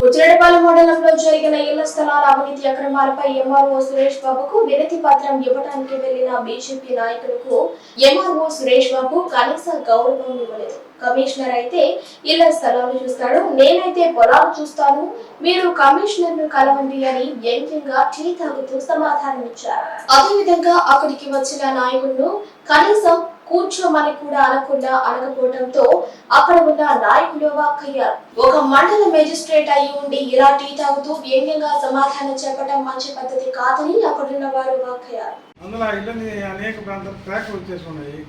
ఉచ్చిరెడ్డిపాలెం మండలంలో జరిగిన ఇళ్ళ స్థలాల అవినీతి అక్రమాలపై ఎంఆర్ఓ సురేష్ బాబుకు వినతి పత్రం ఇవ్వడానికి వెళ్ళిన బీజేపీ నాయకులకు ఎంఆర్ఓ సురేష్ బాబు కనీస గౌరవం ఇవ్వలేదు. కమిషనర్ అయితే ఇళ్ళ స్థలాలు చూస్తాడు నేనైతే పొలాలు చూస్తాను మీరు కమిషనర్ను కలవండి అని వ్యంగ్యంగా టీ తాగుతూ సమాధానం ఇచ్చారు అదేవిధంగా అక్కడికి వచ్చిన నాయకులను కనీసం కూర్చోమని కూడా అనకుండా అనకపోవడంతో అక్కడ ఉన్న నాయకులు వాక్కయ్యారు ఒక మండల మేజిస్ట్రేట్ అయి ఉండి ఇలా టీ తాగుతూ వ్యంగ్యంగా సమాధానం చెప్పడం మంచి పద్ధతి కాదని అక్కడున్న వారు వాక్కయ్యారు అందులో ఇళ్ళని అనేక ప్రాంతాలు ట్రాక్ వచ్చేసి ఉన్నాయి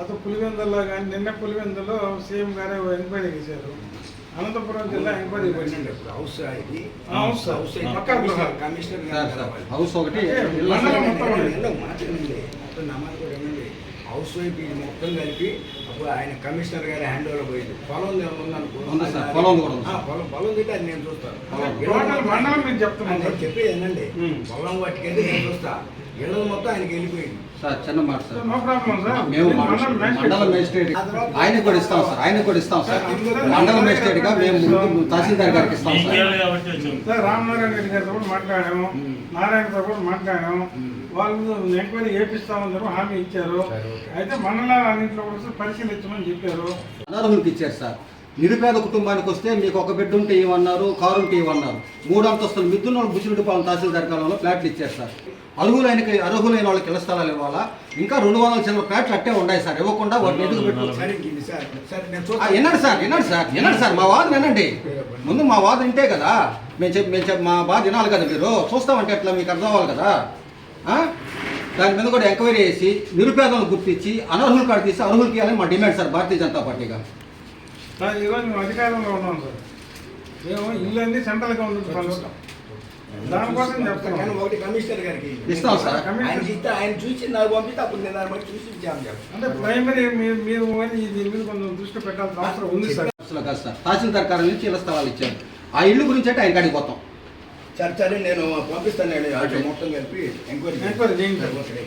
అటు పులివెందుల్లో కానీ నిన్న పులివెందులో సీఎం గారే ఎంక్వైరీ చేశారు. అనంతపురం జిల్లా ఎంక్వైరీ పోయింది హౌస్ ఇది? House house. కమిషనర్ హౌస్ ఒకటి మండలం. మొత్తం హౌస్ వైఫ్ ఇది మొత్తం కలిపి అప్పుడు ఆయన కమిషనర్ గారి హ్యాండ్ ఓవర్ పోయింది. పొలం పొలం పొలం పొలం తింటే అది నేను చూస్తాను చెప్పేది ఏంటండి. పొలం వాటికైతే నేను చూస్తా. ఇళ్ళ మొత్తం ఆయనకి వెళ్ళిపోయింది. సార్ చిన్న మాట సార్. No problem sir. మేము మండలం మండల మేజిస్ట్రేట్ ఆయనకు కూడా ఇస్తాం సార్ ఆయనకు కూడా ఇస్తాం సార్. మండల మేజిస్ట్రేట్గా మేము ముందు తహసీల్దార్ గారికి ఇస్తాం సార్. రామనారాయణ రెడ్డి గారితో కూడా మాట్లాడాము. నారాయణతో కూడా మాట్లాడాము. వాళ్ళు ఎంక్వైరీ చేపిస్తామని చెప్పి హామీ ఇచ్చారు. అయితే మండలాలన్నింటిలో కూడా పరిశీలించమని చెప్పారు. అనర్హులకు ఇచ్చారు సార్. నిరుపేద కుటుంబానికి వస్తే మీకు ఒక బెడ్ ఉంటే ఇవ్వన్నారు కారు ఉంటే ఇవ్వన్నారు మూడు అంతస్తులు మిద్దున్న బుచ్చిరెడ్డిపాలెం తహసీల్దార్ కాలంలో ఫ్లాట్లు ఇచ్చారు సార్ అర్హులైన అర్హులైన వాళ్ళకి ఇళ్ళ స్థలాలు ఇవ్వాలా? ఇంకా రెండు వందల చిల్లర ఫ్లాట్లు అట్టే ఉన్నాయి సార్ ఇవ్వకుండా వాటిని ఎదుగు పెట్టు. సరే ఇది సార్. సరే నేను ఆ, చూస్తాను. వినండి సార్ వినండి సార్ వినండి సార్ మా వాదన వినండి. ముందు మా వాదన వింటే కదా మేము చెప్పి మేము చెప్పి మా బాధ వినాలి కదా మీరు? చూస్తామంటే ఎట్లా మీకు అర్థం అవ్వాలి కదా? దాని మీద కూడా ఎంక్వైరీ చేసి నిరుపేదలను గుర్తించి అనర్హులు కాడ తీసి అర్హులకి ఇవ్వాలని మా డిమాండ్ సార్ భారతీయ జనతా పార్టీగా సార్ ఈరోజు మేము అధికారంలో ఉన్నాం సార్. మేము ఇల్లు అన్ని సెంట్రల్ గవర్నమెంట్ పనులు. దానికోసం కానీ చెప్తున్నాం ఒకటి కమిషనర్ గారికి ఇస్తాం సార్. ఆయన ఇస్తే ఆయన చూసి నాకు పంపిస్తే అప్పుడు నేను దాన్ని బట్టి చూసి ఇచ్చాము చెప్పండి అంటే ప్రైమరీ మీరు దీని మీద కొంచెం దృష్టి పెట్టాల్సిన అవసరం ఉంది సార్. అసలు కాదు సార్. తహసీల్దార్ కాలం నుంచి ఇళ్ళ స్థలాలు ఇచ్చారు. ఆ ఇల్లు గురించి అంటే ఆయన కాడికి పోతాం. సరే సరే నేను పంపిస్తాను మొత్తం కలిపి ఎంక్వైరీ ఎంక్వైరీ చేయండి సార్. ఓకే.